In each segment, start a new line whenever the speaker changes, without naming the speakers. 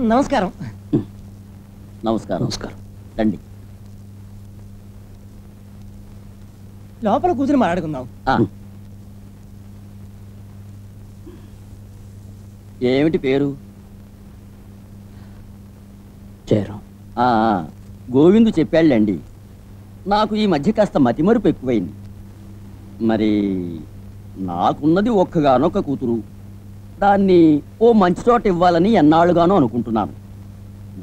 నమస్కారం.
నమస్కారం. నమస్కారం. రండి.
లోపల కూర్చుని మాట్లాడుకుందాం.
ఆ. ఏమిటి పేరు? ఆ, గోవిందు చెప్పాళ్ళండి నాకు ఈ మధ్య కాస్త మతిమరుపు ఎక్కువైంది. మరి నాకున్నది ఒక్కగానొక్క కూతురు. దాన్ని ఓ మంచి చోట ఇవ్వాలని ఎన్నాళ్ళుగానో అనుకుంటున్నాను.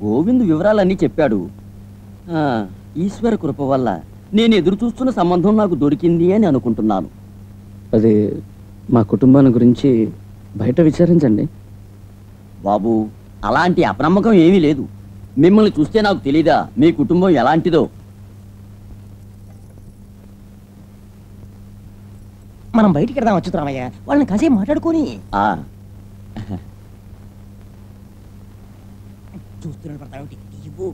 గోవిందు వివరాలన్నీ చెప్పాడు. ఆ, ఈశ్వర కృప వల్ల నేను ఎదురు చూస్తున్న సంబంధం నాకు దొరికింది అని అనుకుంటున్నాను.
అది మా కుటుంబాన్ని గురించి బయట విచారించండి.
బాబు అలాంటి అప్రమకం ఏమీ లేదు. మిమ్మల్ని చూస్తే నాకు తెలీదా మీ కుటుంబం ఎలాంటిదో?
మనం బయటికి వెళ్దాం వచ్చుతామయ్య వాళ్ళని కాసేపు మాట్లాడుకొని.
ఆ.
చూస్తున్నాడు పడతావేంటి ఇవ్వు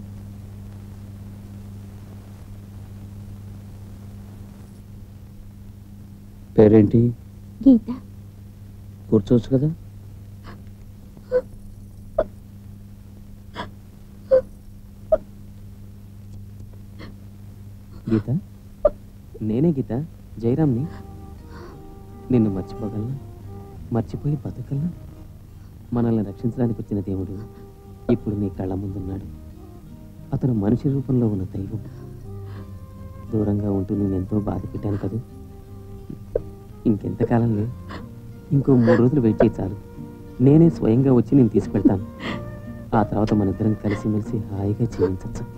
పేరేంటి
గీత
కూర్చోవచ్చు కదా
గీత నేనే గీత జయరామ్ని నిన్ను మర్చిపోగలనా మర్చిపోయి బతకగలనా మనల్ని రక్షించడానికి వచ్చిన దేవుడు ఇప్పుడు నీ కళ్ళ ముందున్నాడు. అతను మనిషి రూపంలో ఉన్న దైవం. దూరంగా ఉంటూ నేను ఎంతో బాధ పెట్టాను కదూ. ఇంకెంతకాలం లే. ఇంకో మూడు రోజులు వెయిట్ చేయి చాలు. నేనే స్వయంగా వచ్చి నేను తీసుకెళ్తాను. ఆ తర్వాత మన ఇద్దరం కలిసిమెలిసి హాయిగా జీవించచ్చు.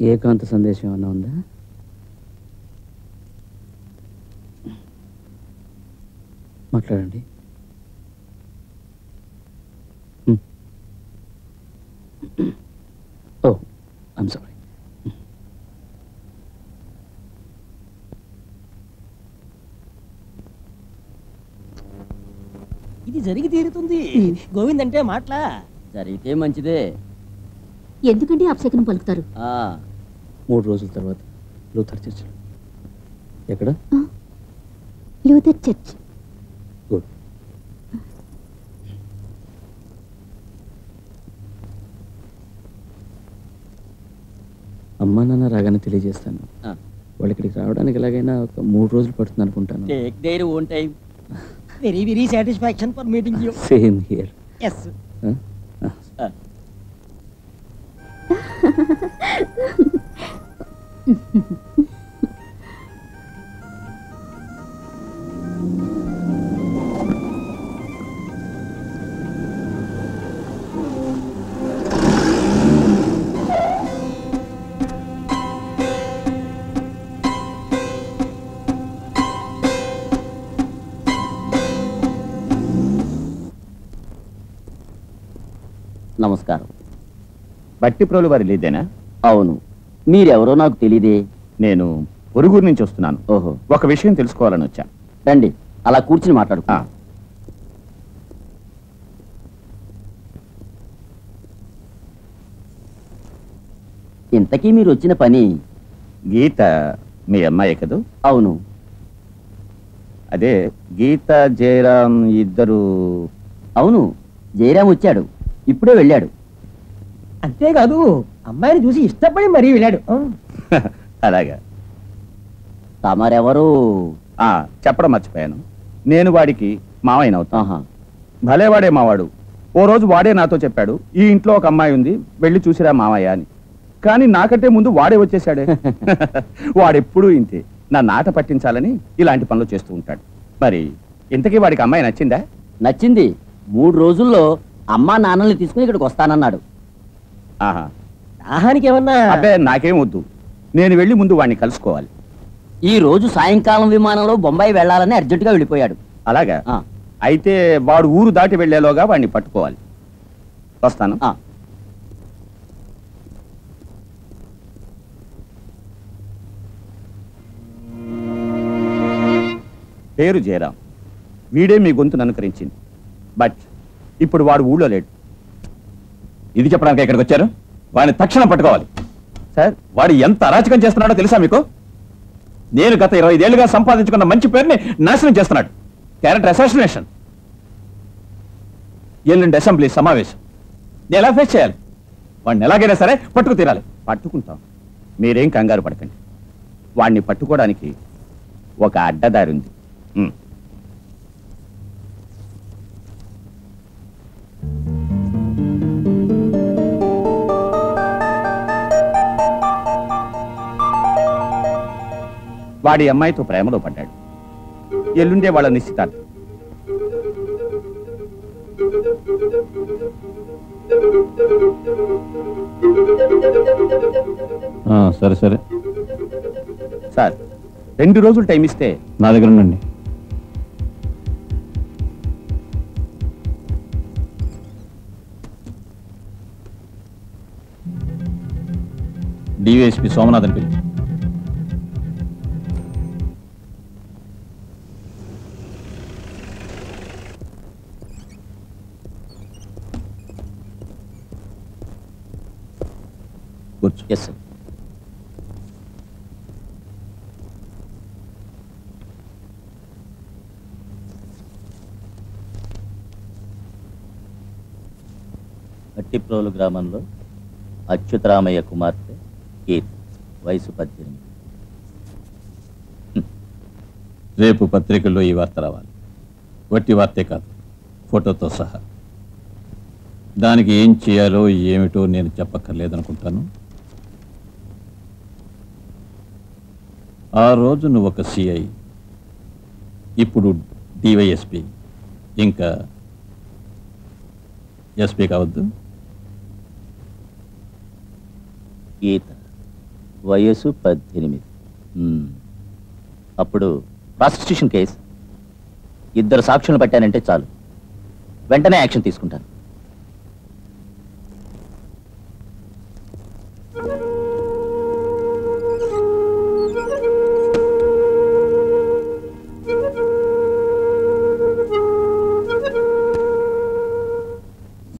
ఏకాంత సందేశం ఏమన్నా ఉందా? మాట్లాడండి. ఓ ఐమ్ సారీ
ఇది జరిగి తీరుతుంది. గోవింద్ అంటే మాటలా.
జరిగితే మంచిదే.
ఎందుకంటే అపశకునం పలుకుతారు?
ఆ.
మూడు రోజుల తర్వాత లూథర్ చర్చిలో ఎక్కడ?
Luther church.
గుడ్. అమ్మా నాన్న రాగానే తెలియజేస్తాను.
ఆ.
వాళ్ళు ఇక్కడికి రావడానికి ఎలాగైనా ఒక మూడు రోజులు పడుతుంది అనుకుంటాను.
Take their own time
very very satisfaction for meeting you
same here
yes
నమస్కారం.
బట్టిప్రోలు వారి లేదేనా
అవును. మీరెవరో నాకు తెలియదే
నేను పొరుగురు నుంచి వస్తున్నాను.
ఓహో.
ఒక విషయం తెలుసుకోవాలని వచ్చా
రండి అలా కూర్చుని మాట్లాడు. ఇంతకీ మీరు వచ్చిన పని?
గీత మీ అమ్మాయి కదూ?
అవును.
అదే గీత జయరాం ఇద్దరు
అవును జయరాం వచ్చాడు. ఇప్పుడే వెళ్ళాడు.
అంతేకాదు అమ్మాయిని చూసి ఇష్టపడి మరీ వెళ్ళాడు.
అలాగా.
తమరెవరు?
ఆ, చెప్పడం మర్చిపోయాను. నేను వాడికి మావయ్య అవుతా
ఆహా.
భలే వాడే మావాడు. ఓ రోజు వాడే నాతో చెప్పాడు ఈ ఇంట్లో ఒక అమ్మాయి ఉంది వెళ్ళి చూసిరా మావయ్య అని. కానీ నాకంటే ముందు వాడే వచ్చేసాడే వాడెప్పుడూ ఇంతే. నా నాట పట్టించాలని ఇలాంటి పనులు చేస్తూ ఉంటాడు. మరి ఇంతకీ వాడికి అమ్మాయి నచ్చిందా?
నచ్చింది. మూడు రోజుల్లో అమ్మా నాన్నల్ని తీసుకుని ఇక్కడికి వస్తానన్నాడు.
ఆహా.
దాహానికి ఏమన్నా
అబ్బే నాకేం వద్దు. నేను వెళ్ళి ముందు వాడిని కలుసుకోవాలి.
ఈ రోజు సాయంకాలం విమానంలో బొంబాయి వెళ్ళాలని అర్జెంటుగా వెళ్ళిపోయాడు.
అలాగా?
ఆ,
అయితే వాడు ఊరు దాటి వెళ్ళేలోగా వాడిని పట్టుకోవాలి. వస్తాను.
ఆ,
పేరు జయరాం. వీడే మీ గొంతును అనుకరించింది బట్ ఇప్పుడు వాడు ఊళ్ళో లేడు.
ఇది చెప్పడానికి ఇక్కడికి వచ్చారు? వాడిని తక్షణం పట్టుకోవాలి.
సార్?
వాడు ఎంత అరాచకం చేస్తున్నాడో తెలుసా మీకు? నేను గత ఇరవై ఐదేళ్ళుగా సంపాదించుకున్న మంచి పేరుని నాశనం చేస్తున్నాడు. Character assassination. ఎల్లుండి అసెంబ్లీ సమావేశం. నేను ఎలా ఫేస్ చేయాలి? వాడిని ఎలాగైనా సరే పట్టుకు తీరాలి.
పట్టుకుంటాం. మీరేం కంగారు పడకండి. వాడిని పట్టుకోవడానికి ఒక అడ్డదారి ఉంది. వాడి అమ్మాయితో ప్రేమలో పడ్డాడు. ఎల్లుండే వాళ్ళ నిశ్చితార్థం.
సరే సరే.
సార్ రెండు రోజులు టైం ఇస్తే
నా దగ్గర ఉండండి. డివైఎస్పి సోమనాథన్ పిలిచి. కూర్చో
ఎస్ సార్
అట్టిప్రోలు గ్రామంలో అచ్యుతరామయ్య కుమార్తె కీర్తి వయసు పద్దెనిమిది.
రేపు పత్రికల్లో ఈ వార్త రావాలి. వట్టి వార్తే కాదు ఫోటోతో సహా. దానికి ఏం చేయాలో ఏమిటో నేను చెప్పక్కర్లేదనుకుంటాను. ఆ రోజు నువ్వు ఒక సిఐ ఇప్పుడు డివైఎస్పి ఇంకా ఎస్పీ కావద్దు.
గీత. వయసు పద్దెనిమిది. మ్మ్. అప్పుడు ప్రాసిక్యూషన్ కేసు. ఇద్దరు సాక్షులను పెట్టానంటే చాలు. వెంటనే యాక్షన్ తీసుకుంటాను.